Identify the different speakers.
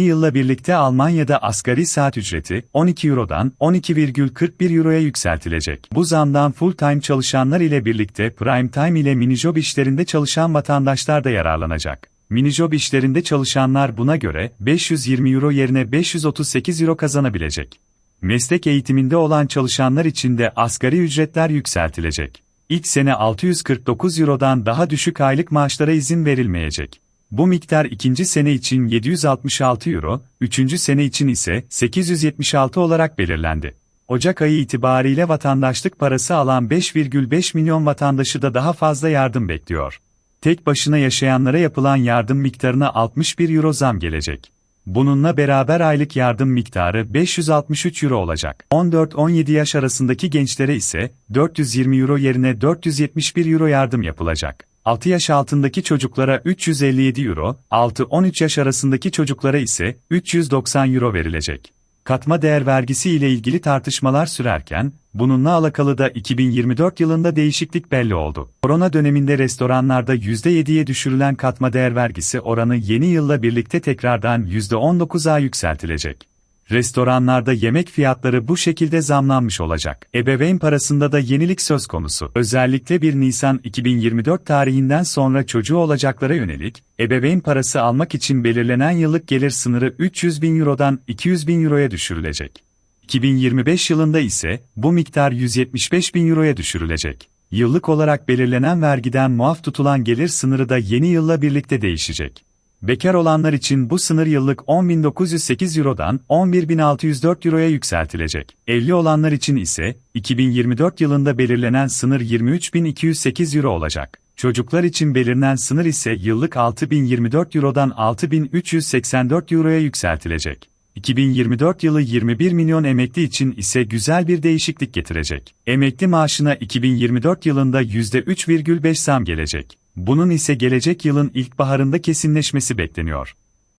Speaker 1: Yılla birlikte Almanya'da asgari saat ücreti 12 Euro'dan 12,41 Euro'ya yükseltilecek. Bu zamdan full-time çalışanlar ile birlikte prime time ile minijob işlerinde çalışan vatandaşlar da yararlanacak. Minijob işlerinde çalışanlar buna göre 520 Euro yerine 538 Euro kazanabilecek. Meslek eğitiminde olan çalışanlar için de asgari ücretler yükseltilecek. İlk sene 649 Euro'dan daha düşük aylık maaşlara izin verilmeyecek. Bu miktar ikinci sene için 766 Euro, üçüncü sene için ise 876 olarak belirlendi. Ocak ayı itibariyle vatandaşlık parası alan 5,5 milyon vatandaşı da daha fazla yardım bekliyor. Tek başına yaşayanlara yapılan yardım miktarına 61 Euro zam gelecek. Bununla beraber aylık yardım miktarı 563 euro olacak. 14-17 yaş arasındaki gençlere ise 420 euro yerine 471 euro yardım yapılacak. 6 yaş altındaki çocuklara 357 euro, 6-13 yaş arasındaki çocuklara ise 390 euro verilecek. Katma değer vergisi ile ilgili tartışmalar sürerken, bununla alakalı da 2024 yılında değişiklik belli oldu. Korona döneminde restoranlarda %7'ye düşürülen katma değer vergisi oranı yeni yılla birlikte tekrardan %19'a yükseltilecek. Restoranlarda yemek fiyatları bu şekilde zamlanmış olacak. Ebeveyn parasında da yenilik söz konusu. Özellikle 1 Nisan 2024 tarihinden sonra çocuğu olacaklara yönelik, ebeveyn parası almak için belirlenen yıllık gelir sınırı 300 bin Euro'dan 200 bin Euro'ya düşürülecek. 2025 yılında ise bu miktar 175 bin Euro'ya düşürülecek. Yıllık olarak belirlenen vergiden muaf tutulan gelir sınırı da yeni yılla birlikte değişecek. Bekar olanlar için bu sınır yıllık 10.908 Euro'dan 11.604 Euro'ya yükseltilecek. Evli olanlar için ise 2024 yılında belirlenen sınır 23.208 Euro olacak. Çocuklar için belirlenen sınır ise yıllık 6.024 Euro'dan 6.384 Euro'ya yükseltilecek. 2024 yılı 21 milyon emekli için ise güzel bir değişiklik getirecek. Emekli maaşına 2024 yılında %3,5 zam gelecek. Bunun ise gelecek yılın ilkbaharında kesinleşmesi bekleniyor.